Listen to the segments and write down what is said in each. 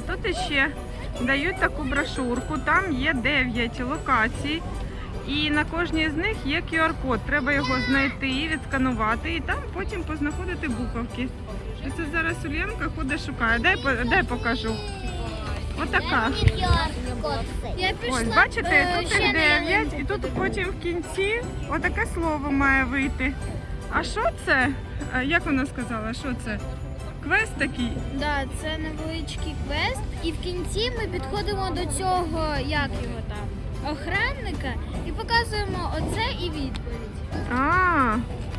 А тут ще дають таку брошурку. Там є 9 локацій. І на кожній з них є QR-код. Треба його знайти, відсканувати і там потім познаходити буковки. Це зараз Ульянка ходить шукає. Дай, дай покажу. Отака. Ось, бачите, тут їх 9, і тут потім в кінці отаке слово має вийти. А що це? Як вона сказала, що це? Квест такий? Да, це невеличкий квест, і в кінці ми підходимо до цього, як його там, охранника, і показуємо оце і відповідь. А,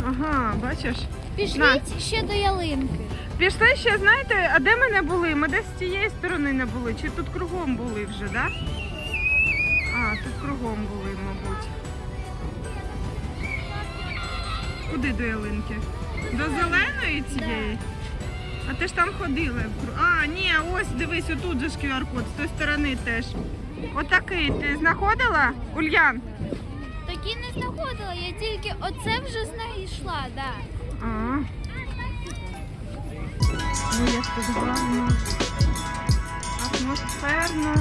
ага, бачиш. Пішліть ще до ялинки. Пішли ще, знаєте, а де ми не були? Ми десь з цієї сторони не були, чи тут кругом були вже, так? Да? А, тут кругом були, мабуть. Куди до ялинки? До зеленої цієї? А ти ж там ходили. А, ні, ось дивись, отут же ж QR-код, з тої сторони теж. Отакий. Ти знаходила? Ульян? Такі не знаходила, я тільки оце вже знайшла, да. А. Ну, як тут гарно. Атмосферно.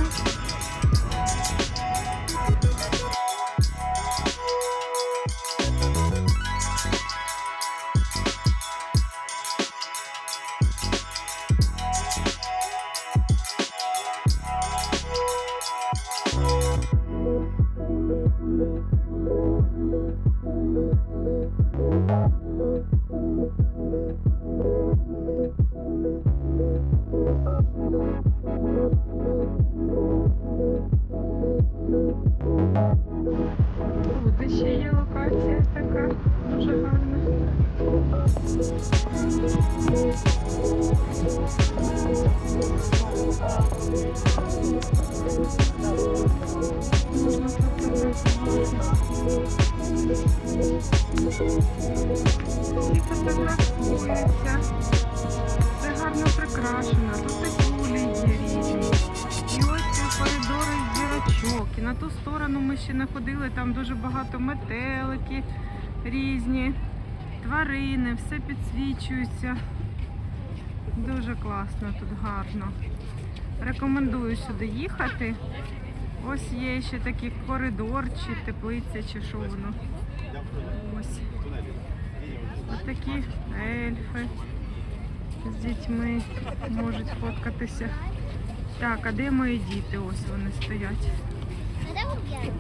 Тут ще є локація така дуже гарна. Можна фотографувати. І фотографується. Це гарно прикрашено. Тут і кулі різні. І ось коридори з дірочок. На ту сторону ми ще не там дуже багато метелики різні, тварини, все підсвічується. Дуже класно тут гарно. Рекомендую сюди їхати. Ось є ще такий коридор, чи теплиця, чи що воно. Такі ельфи з дітьми можуть фоткатися. Так, а де мої діти? Ось вони стоять.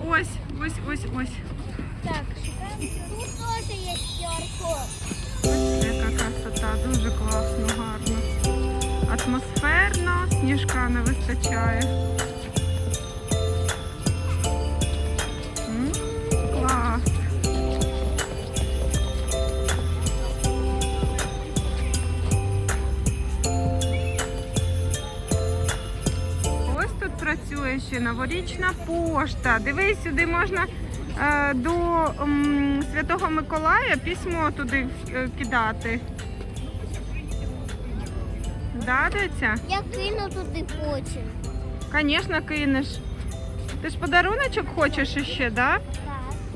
Ось, ось, ось, ось. Так, шукаємо. Тут теж є QR-код. Ось яка красота, дуже класно, гарно. Атмосферно, сніжка не вистачає. Ще новорічна пошта. Дивись, сюди можна е, до м, Святого Миколая письмо туди е, кидати. Да, доця? Я кину туди потім. Звісно, кинеш. Ти ж подаруночок хочеш іще, да? Так.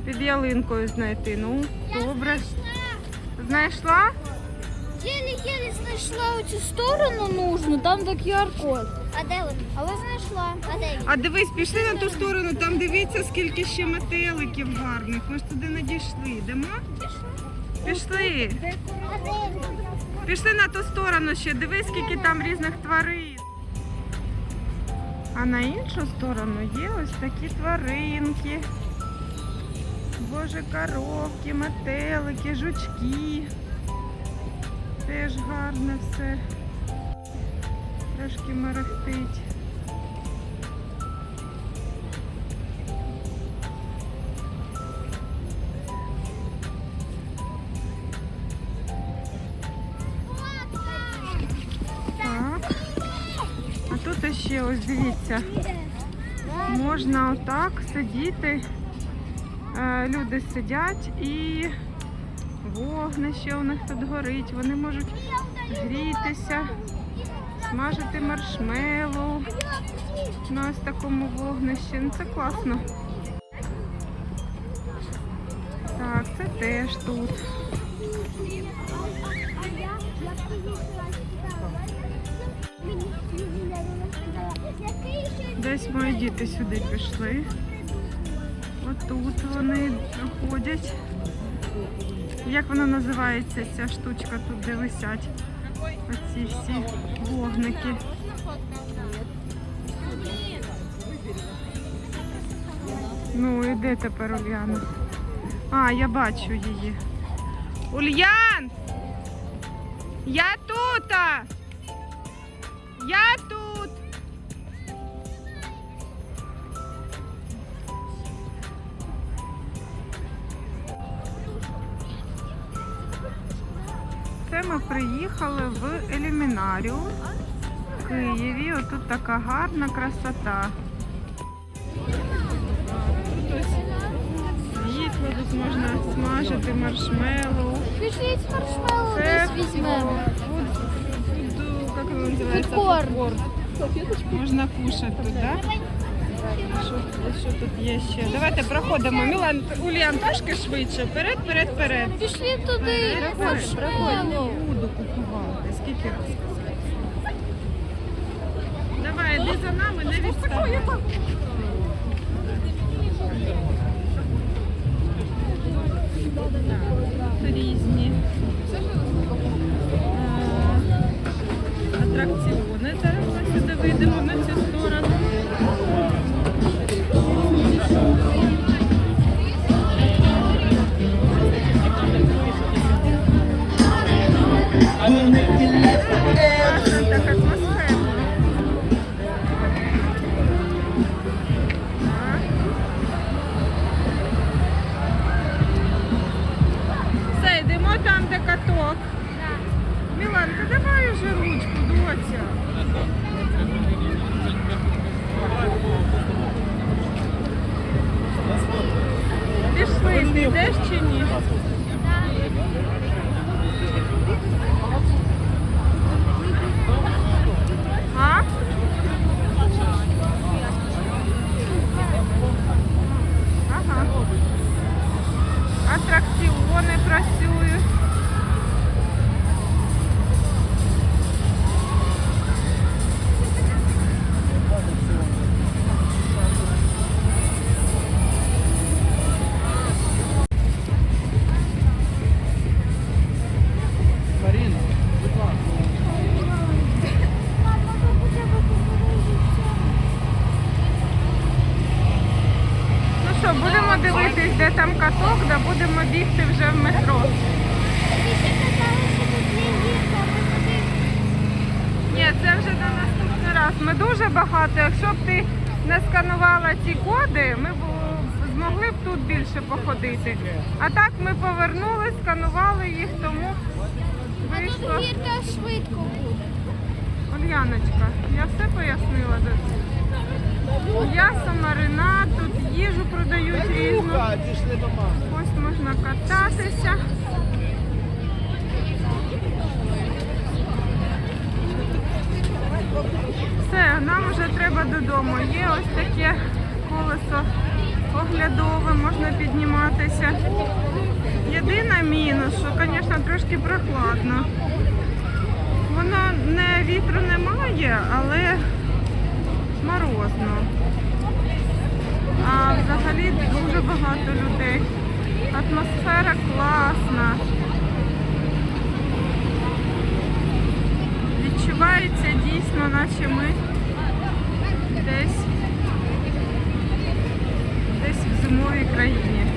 Під ялинкою знайти. Ну, добре. Знайшла? Єлі-єлі знайшла оцю сторону нужну, там де QR-код. А де вони? Але знайшла. А де А дивись, пішли на ту сторону, там дивіться, скільки ще метеликів гарних. Ми ж туди не дійшли. Йдемо? Пішли. А де Пішли на ту сторону ще, дивись, скільки там різних тварин. А на іншу сторону є ось такі тваринки. Боже, коровки, метелики, жучки. Теж гарне все. Трошки мерехтить. Тут ще ось дивіться. Можна отак сидіти. Е, Люди сидять і вогнище у них тут горить. Вони можуть грітися, смажити маршмеллоу на ось такому вогнищі. Ну це класно. Так, це теж тут. Десь мої діти сюди пішли. Отут вони ходять. Як вона називається ця штучка тут, де висять? Оці всі вогники. Ну і де тепер Ульяна? А, я бачу її. Ульян! Я тут! Я Це ми приїхали в Елімінаріум в Києві. Отут така гарна красота. Тут ось світло, тут можна смажити маршмеллоу. Пішліть маршмеллоу десь візьмемо. фуд, фуд, як називається? Фудкорт. Можна кушати тут, так? Да? Що, що тут є ще? Давайте проходимо. Мілан, Ульян, трошки швидше. Вперед, вперед, вперед. Пішліть туди маршмеллоу. буду купувати. Скільки разів? Давай, йди за нами, не відставай. Різні е, атракціони. Зараз ми сюди вийдемо Пішли, підеш чи ні? Ага. Атракціони працюють. Там каток, да будемо бігти вже в метро. Ні, це вже на наступний раз. Ми дуже багато. Якщо б ти не сканувала ці коди, ми б змогли б тут більше походити. А так ми повернули, сканували їх, тому вийшло. Гірка швидко буде. Ульяночка, я все пояснила. М'ясо, маринад, тут їжу продають різну. Ось можна кататися. Все, нам вже треба додому. Є ось таке колесо оглядове, можна підніматися. Єдине мінус, що, звісно, трошки прохладно. Воно не вітру немає, але морозно. А взагалі дуже багато людей. Атмосфера класна. Відчувається дійсно, наче ми десь, десь в зимовій країні.